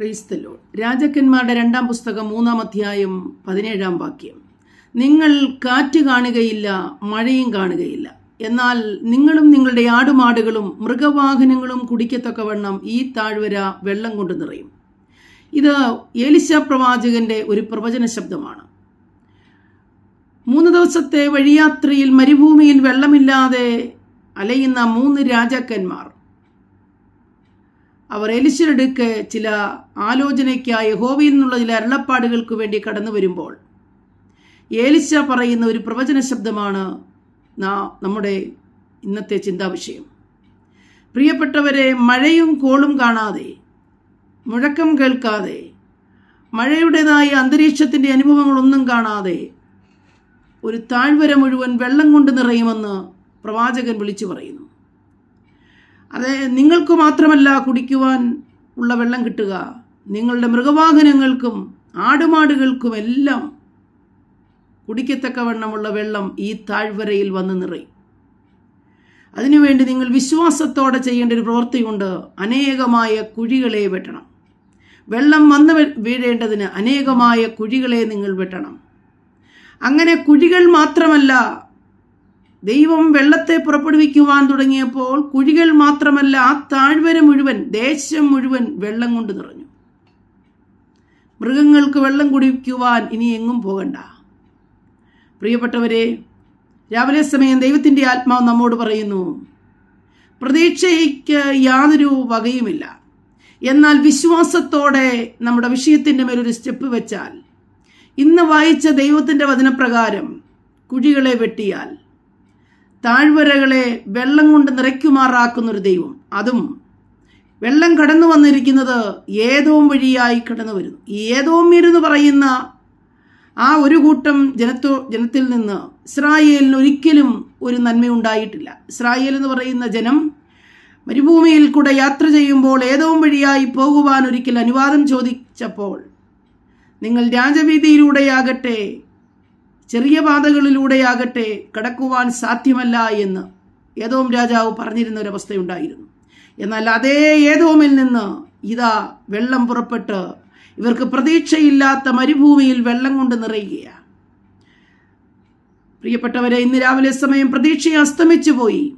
ക്രൈസ്തലോ രാജാക്കന്മാരുടെ രണ്ടാം പുസ്തകം മൂന്നാം അധ്യായം പതിനേഴാം വാക്യം. നിങ്ങൾ കാറ്റ് കാണുകയില്ല മഴയും കാണുകയില്ല. എന്നാൽ നിങ്ങളും നിങ്ങളുടെ ആടുമാടുകളും മൃഗവാഹനങ്ങളും കുടിക്കത്തക്കവണ്ണം ഈ താഴ്വര വെള്ളം കൊണ്ട് നിറയും. ഇത് ഏലിശ പ്രവാചകന്റെ ഒരു പ്രവചന ശബ്ദമാണ്. മൂന്ന് ദിവസത്തെ വഴിയാത്രയിൽ മരുഭൂമിയിൽ വെള്ളമില്ലാതെ അലയുന്ന മൂന്ന് രാജാക്കന്മാർ അവർ എലിശിനടുക്ക് ചില ആലോചനയ്ക്കായി ഹോവിയിൽ നിന്നുള്ള ചില അരുളപ്പാടുകൾക്ക് വേണ്ടി കടന്നു വരുമ്പോൾ ഏലിശ പറയുന്ന ഒരു പ്രവചന ശബ്ദമാണ് നമ്മുടെ ഇന്നത്തെ ചിന്താവിഷയം പ്രിയപ്പെട്ടവരെ മഴയും കോളും കാണാതെ മുഴക്കം കേൾക്കാതെ മഴയുടേതായ അന്തരീക്ഷത്തിന്റെ അനുഭവങ്ങളൊന്നും കാണാതെ ഒരു താഴ്വര മുഴുവൻ വെള്ളം കൊണ്ട് നിറയുമെന്ന് പ്രവാചകൻ വിളിച്ചു പറയുന്നു. അത് നിങ്ങൾക്ക് മാത്രമല്ല കുടിക്കുവാൻ ഉള്ള വെള്ളം കിട്ടുക. നിങ്ങളുടെ മൃഗവാഹനങ്ങൾക്കും ആടുമാടുകൾക്കും എല്ലാം കുടിക്കത്തക്കവണ്ണമുള്ള വെള്ളം ഈ താഴ്വരയിൽ വന്ന് നിറയും. അതിനുവേണ്ടി നിങ്ങൾ വിശ്വാസത്തോടെ ചെയ്യേണ്ട ഒരു പ്രവൃത്തിയുണ്ട്. അനേകമായ കുഴികളെ വെട്ടണം. വെള്ളം വന്ന് വീഴേണ്ടതിന് അനേകമായ കുഴികളെ നിങ്ങൾ വെട്ടണം. അങ്ങനെ കുഴികൾ മാത്രമല്ല ദൈവം വെള്ളത്തെ പുറപ്പെടുവിക്കുവാൻ തുടങ്ങിയപ്പോൾ കുഴികൾ മാത്രമല്ല ആ താഴ്വര മുഴുവൻ ദേശം മുഴുവൻ വെള്ളം കൊണ്ട് നിറഞ്ഞു. മൃഗങ്ങൾക്ക് വെള്ളം കുടിക്കുവാൻ ഇനി എങ്ങും പോകണ്ട. പ്രിയപ്പെട്ടവരെ രാവിലെ സമയം ദൈവത്തിന്റെ ആത്മാവ് നമ്മോട് പറയുന്നു പ്രതീക്ഷയ്ക്ക് യാതൊരു വകയുമില്ല. എന്നാൽ വിശ്വാസത്തോടെ നമ്മുടെ വിഷയത്തിന്റെ മേലൊരു സ്റ്റെപ്പ് വെച്ചാൽ ഇന്ന് വായിച്ച ദൈവത്തിന്റെ വചനപ്രകാരം കുഴികളെ വെട്ടിയാൽ താഴ്വരകളെ വെള്ളം കൊണ്ട് നിറയ്ക്കുമാറാക്കുന്നൊരു ദൈവം. അതും വെള്ളം കടന്നു വന്നിരിക്കുന്നത് ഏതോം വഴിയായി കടന്നു വരുന്നു. ഈ ഏതോമ്യർ പറയുന്ന ആ ഒരു കൂട്ടം ജനത്തോ ജനത്തിൽ നിന്ന് ഇസ്രായേലിന് ഒരിക്കലും ഒരു നന്മയുണ്ടായിട്ടില്ല. ഇസ്രായേൽ എന്ന് പറയുന്ന ജനം മരുഭൂമിയിൽ കൂടെ യാത്ര ചെയ്യുമ്പോൾ ഏതോം വഴിയായി പോകുവാൻ ഒരിക്കൽ അനുവാദം ചോദിച്ചപ്പോൾ നിങ്ങൾ രാജവീതിയിലൂടെയാകട്ടെ ചെറിയ പാതകളിലൂടെയാകട്ടെ കടക്കുവാൻ സാധ്യമല്ല എന്ന് ഏതോം രാജാവ് പറഞ്ഞിരുന്ന ഒരവസ്ഥയുണ്ടായിരുന്നു എന്നാൽ അതേ ഏതോമിൽ നിന്ന് ഇതാ വെള്ളം പുറപ്പെട്ട് ഇവർക്ക് പ്രതീക്ഷയില്ലാത്ത മരുഭൂമിയിൽ വെള്ളം കൊണ്ട് നിറയുകയാണ് പ്രിയപ്പെട്ടവരെ ഇന്ന് രാവിലെ സമയം പ്രതീക്ഷ അസ്തമിച്ചു പോയി.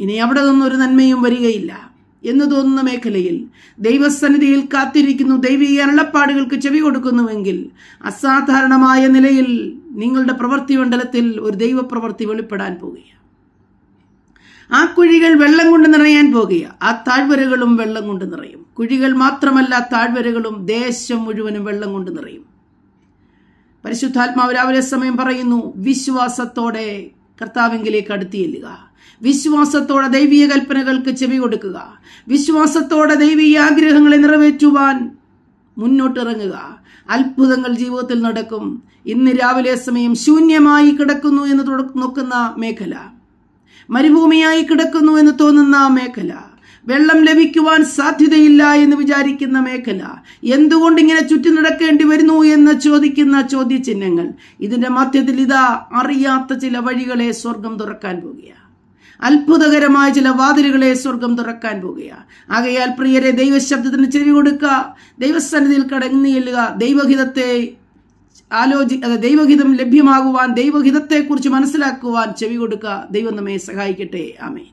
ഇനി അവിടെ നിന്നും ഒരു നന്മയും വരികയില്ല. എന്ന് തോന്നുന്ന മേഖലയിൽ ദൈവസന്നിധിയിൽ കാത്തിരിക്കുന്നു ദൈവീയ അരുളപ്പാടുകൾക്ക് ചെവി കൊടുക്കുന്നുവെങ്കിൽ അസാധാരണമായ നിലയിൽ നിങ്ങളുടെ പ്രവൃത്തി മണ്ഡലത്തിൽ ഒരു ദൈവപ്രവൃത്തി വെളിപ്പെടാൻ പോകുകയാണ്. ആ കുഴികൾ വെള്ളം കൊണ്ട് നിറയാൻ പോകുക ആ താഴ്വരകളും വെള്ളം കൊണ്ട് നിറയും. കുഴികൾ മാത്രമല്ല താഴ്വരകളും ദേശം മുഴുവനും വെള്ളം കൊണ്ട് നിറയും. പരിശുദ്ധാത്മാവ് രാവിലെ സമയം പറയുന്നു വിശ്വാസത്തോടെ കർത്താവിങ്കിലേക്ക് അടുത്തിയെല്ലുക വിശ്വാസത്തോടെ ദൈവീയ കൽപ്പനകൾക്ക് ചെവി കൊടുക്കുക. വിശ്വാസത്തോടെ ദൈവീയ ആഗ്രഹങ്ങളെ നിറവേറ്റുവാൻ മുന്നോട്ടിറങ്ങുക. അത്ഭുതങ്ങൾ ജീവിതത്തിൽ നടക്കും. ഇന്ന് രാവിലെ സമയം ശൂന്യമായി കിടക്കുന്നു എന്ന് നോക്കുന്ന മേഖല. മരുഭൂമിയായി കിടക്കുന്നു എന്ന് തോന്നുന്ന മേഖല. വെള്ളം ലഭിക്കുവാൻ സാധ്യതയില്ല എന്ന് വിചാരിക്കുന്ന മേഖല. എന്തുകൊണ്ട് ഇങ്ങനെ ചുറ്റി നടക്കേണ്ടി വരുന്നു എന്ന് ചോദിക്കുന്ന ചോദ്യചിഹ്നങ്ങൾ. ഇതിന്റെ മധ്യത്തിൽ ഇതാ അറിയാത്ത ചില വഴികളെ സ്വർഗം തുറക്കാൻ പോകുകയാണ്. അത്ഭുതകരമായ ചില വാതിലുകളെ സ്വർഗം തുറക്കാൻ പോകുകയാണ് ആകയാൽ പ്രിയരെ ദൈവശബ്ദത്തിന് ചെവി കൊടുക്കുക ദൈവസന്നിധിയിൽ കടന്നു ചെല്ലുക ദൈവഹിതത്തെ ആലോചി ദൈവഹിതം ലഭ്യമാകുവാൻ ദൈവഹിതത്തെക്കുറിച്ച് മനസ്സിലാക്കുവാൻ ചെവി കൊടുക്കുക ദൈവം നമ്മെ സഹായിക്കട്ടെ. ആമേൻ.